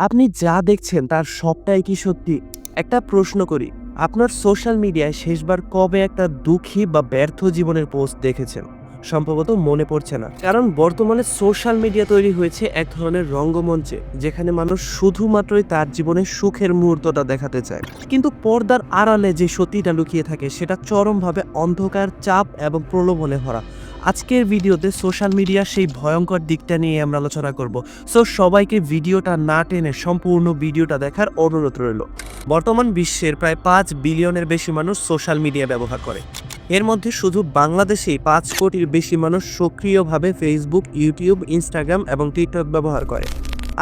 আপনি যা দেখছেন তার সবটাই কি সত্যি? একটা প্রশ্ন করি, আপনার সোশ্যাল মিডিয়ায় শেষবার কবে একটা দুঃখী বা ব্যর্থ জীবনের পোস্ট দেখেছেন? সম্ভবত মনে পড়ছে না। কারণ বর্তমানে সোশ্যাল মিডিয়া তৈরি হয়েছে এক ধরনের রঙ্গমঞ্চে, যেখানে মানুষ শুধুমাত্রই তার জীবনের সুখের মুহূর্তটা দেখাতে চায়। কিন্তু পর্দার আড়ালে যে সত্যিটা লুকিয়ে থাকে, সেটা চরমভাবে অন্ধকার, চাপ এবং প্রলোভনে ভরা। আজকের ভিডিওতে সোশ্যাল মিডিয়ার সেই ভয়ঙ্কর দিকটা নিয়ে আমরা আলোচনা করব। সো সবাইকে ভিডিওটা না টেনে সম্পূর্ণ ভিডিওটা দেখার অনুরোধ রইল। বর্তমান বিশ্বের প্রায় পাঁচ বিলিয়নের বেশি মানুষ সোশ্যাল মিডিয়া ব্যবহার করে। এর মধ্যে শুধু বাংলাদেশেই পাঁচ কোটির বেশি মানুষ সক্রিয়ভাবে ফেসবুক ইউটিউব ইনস্টাগ্রাম এবং টিকটক ব্যবহার করে।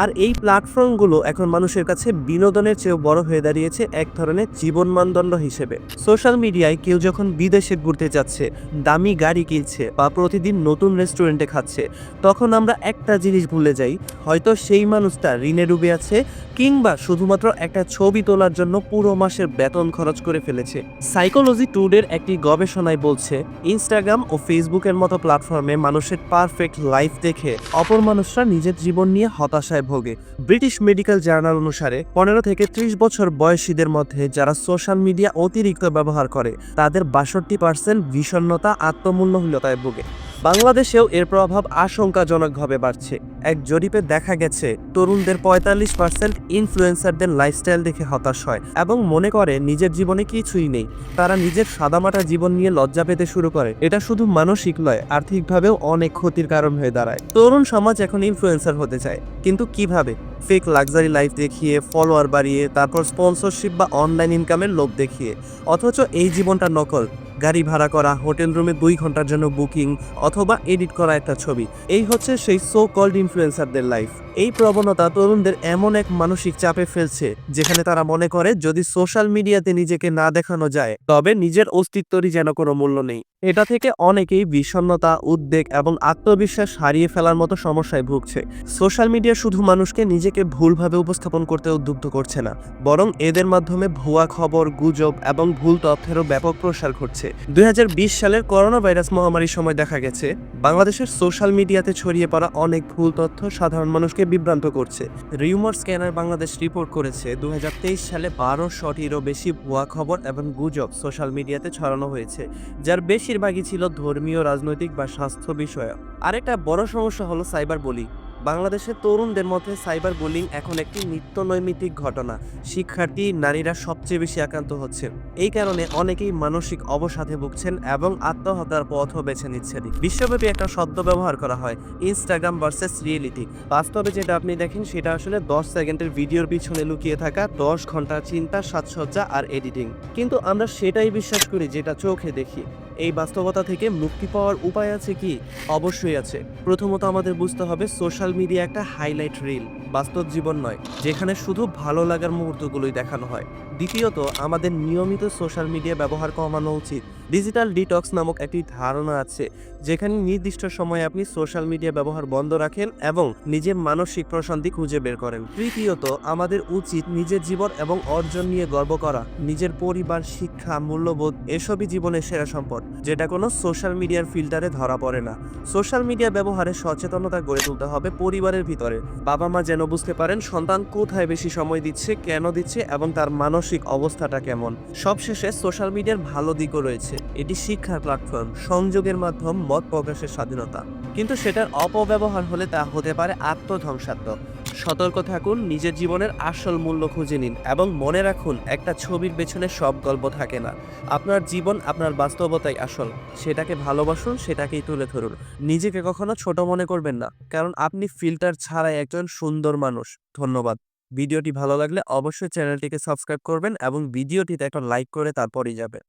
আর এই প্ল্যাটফর্মগুলো এখন মানুষের কাছে বিনোদনের চেয়েও বড় হয়ে দাঁড়িয়েছে এক ধরনের জীবন মানদণ্ড হিসেবে। সোশ্যাল মিডিয়ায় কেউ যখন বিদেশে ঘুরতে যাচ্ছে, দামি গাড়ি কিনছে বা প্রতিদিন নতুন রেস্টুরেন্টে খাচ্ছে, তখন আমরা একটা জিনিস ভুলে যাই, হয়তো সেই মানুষটা ঋণে ডুবে আছে কিংবা শুধুমাত্র একটা ছবি তোলার জন্য পুরো মাসের বেতন খরচ করে ফেলেছে। সাইকোলজি টুডের একটি গবেষণায় বলছে ইনস্টাগ্রাম ও ফেসবুকের মতো প্ল্যাটফর্মে মানুষের পারফেক্ট লাইফ দেখে অপর মানুষরা নিজের জীবন নিয়ে হতাশায় ভোগে। ব্রিটিশ মেডিকেল জার্নাল অনুসারে, পনেরো থেকে ত্রিশ বছর বয়সীদের মধ্যে যারা সোশ্যাল মিডিয়া অতিরিক্ত ব্যবহার করে, তাদের বাষট্টি পার্সেন্ট বিষণ্ণতা, আত্মমূল্যহীনতায় ভোগে। বাংলাদেশেও এর প্রভাব আশঙ্কাজনকভাবে বাড়ছে। এক জরিপে দেখা গেছে, তরুণদের পঁয়তাল্লিশ পার্সেন্ট ইনফ্লুয়েন্সারদের লাইফস্টাইল দেখে হতাশ হয় এবং মনে করে নিজের জীবনে কিছুই নেই। তারা নিজের সাদামাটা জীবন নিয়ে লজ্জা পেতে শুরু করে। এটা শুধু মানসিক নয়, আর্থিকভাবেও অনেক ক্ষতির কারণ হয়ে দাঁড়ায়। তরুণ সমাজ এখন ইনফ্লুয়েন্সার হতে চায়। কিন্তু কীভাবে? ফেক লাক্সারি লাইফ দেখিয়ে, ফলোয়ার বাড়িয়ে, তারপর স্পন্সরশিপ বা অনলাইন ইনকামের লোভ দেখিয়ে। অথচ এই জীবনটা নকল। গাড়ি ভাড়া করা, হোটেল রুমে দুই ঘণ্টার জন্য বুকিং অথবা এডিট করা একটা ছবি। এই হচ্ছে সেই সো কল্ড ইনফ্লুয়েন্সারদের লাইফ এই প্রবণতা তরুণদের এমন এক মানসিক চাপে ফেলছে, যেখানে তারা মনে করে যদি সোশ্যাল মিডিয়াতে নিজেকে না দেখানো যায়, তবে নিজের অস্তিত্বরই যেন কোনো মূল্য নেই। এটা থেকে অনেকেই বিষণ্ণতা, উদ্বেগ এবং আত্মবিশ্বাস হারিয়ে ফেলার মতো সমস্যায় ভুগছে। সোশ্যাল মিডিয়া শুধু মানুষকে নিজেকে ভুলভাবে উপস্থাপন করতে উদ্বুদ্ধ করছে না, বরং এদের মাধ্যমে ভুয়া খবর, গুজব এবং ভুল তথ্যেরও ব্যাপক প্রসার ঘটছে। দু হাজার বিশ সালের করোনা ভাইরাস মহামারীর সময় দেখা গেছে, বাংলাদেশের সোশ্যাল মিডিয়াতে ছড়িয়ে পড়া অনেক ভুল তথ্য সাধারণ মানুষকে বিভ্রান্ত করছে। রিউমার স্ক্যানার বাংলাদেশ রিপোর্ট করেছে, দুই হাজার তেইশ সালে বারো শটিরও বেশি ভুয়া খবর এবং গুজব সোশ্যাল মিডিয়াতে ছড়ানো হয়েছে, যার বেশিরভাগই ছিল ধর্মীয়, রাজনৈতিক বা স্বাস্থ্য বিষয়ক। আরেকটা বড় সমস্যা হলো সাইবার বলি। বাংলাদেশের তরুণদের মধ্যে সাইবার বুলিং এখন একটি নিত্য নৈমিত্তিক ঘটনা। শিক্ষার্থী, নারীরা সবচেয়ে বেশি আক্রান্ত হচ্ছে। এই কারণে অনেকেই মানসিক অবসাদে ভুগছেন এবং আত্মহত্যার পথও বেছে নিচ্ছেন। বিশ্বব্যাপী একটা শব্দ ব্যবহার করা হয়, ইনস্টাগ্রাম ভার্সেস রিয়েলিটি। বাস্তবে যেটা আপনি দেখেন, সেটা আসলে দশ সেকেন্ডের ভিডিওর পিছনে লুকিয়ে থাকা, দশ ঘণ্টার চিন্তা, সাজসজ্জা আর এডিটিং। কিন্তু আমরা সেটাই বিশ্বাস করি, যেটা চোখে দেখি। এই বাস্তবতা থেকে মুক্তি পাওয়ার উপায় আছে কি? অবশ্যই আছে। প্রথমত আমাদের বুঝতে হবে সোশ্যাল মিডিয়া একটা হাইলাইট রিল। বাস্তব জীবন নয়, যেখানে শুধু ভালো লাগার মুহূর্তগুলোই দেখানো হয়। দ্বিতীয়ত, আমাদের নিয়মিত সোশ্যাল মিডিয়া ব্যবহার কমানো উচিত। ডিজিটাল ডিটক্স নামক একটি ধারণা আছে, যেখানে নির্দিষ্ট সময়ে আপনি সোশ্যাল মিডিয়া ব্যবহার বন্ধ রাখেন এবং নিজের মানসিক প্রশান্তি খুঁজে বের করেন। তৃতীয়ত, আমাদের উচিত নিজের জীবন এবং অর্জন নিয়ে গর্ব করা, নিজের পরিবার, শিক্ষা, মূল্যবোধ, এসবই জীবনের সেরা সম্পদ, যেটা কোনো সোশ্যাল মিডিয়ার ফিল্টারে ধরা পড়ে না। সোশ্যাল মিডিয়া ব্যবহারে সচেতনতা গড়ে তুলতে হবে পরিবারের ভিতরে। বাবা মা যেন বুঝতে পারেন সন্তান কোথায় বেশি সময় দিচ্ছে, কেন দিচ্ছে এবং তার মানসিক অবস্থাটা কেমন। সবশেষে সোশ্যাল মিডিয়ার ভালো দিকও রয়েছে। এটি শিক্ষার প্ল্যাটফর্ম সংযোগের মাধ্যম, মত প্রকাশের স্বাধীনতা। কিন্তু সেটার অপব্যবহার হলে তা হতে পারে আত্মধ্বংসাত্মক। সতর্ক থাকুন, নিজের জীবনের আসল মূল্য খুঁজে নিন এবং মনে রাখুন, একটা ছবির পেছনে সব গল্প থাকে না। আপনার জীবন আপনার বাস্তবতাই আসল। সেটাকে ভালোবাসুন, সেটাকেই তুলে ধরুন। নিজেকে কখনো ছোট মনে করবেন না, কারণ আপনি ফিল্টার ছাড়াই একজন সুন্দর মানুষ। ধন্যবাদ। ভিডিওটি ভালো লাগলে অবশ্যই চ্যানেলটিকে সাবস্ক্রাইব করবেন এবং ভিডিওটিতে একটা লাইক করে তারপরই যাবে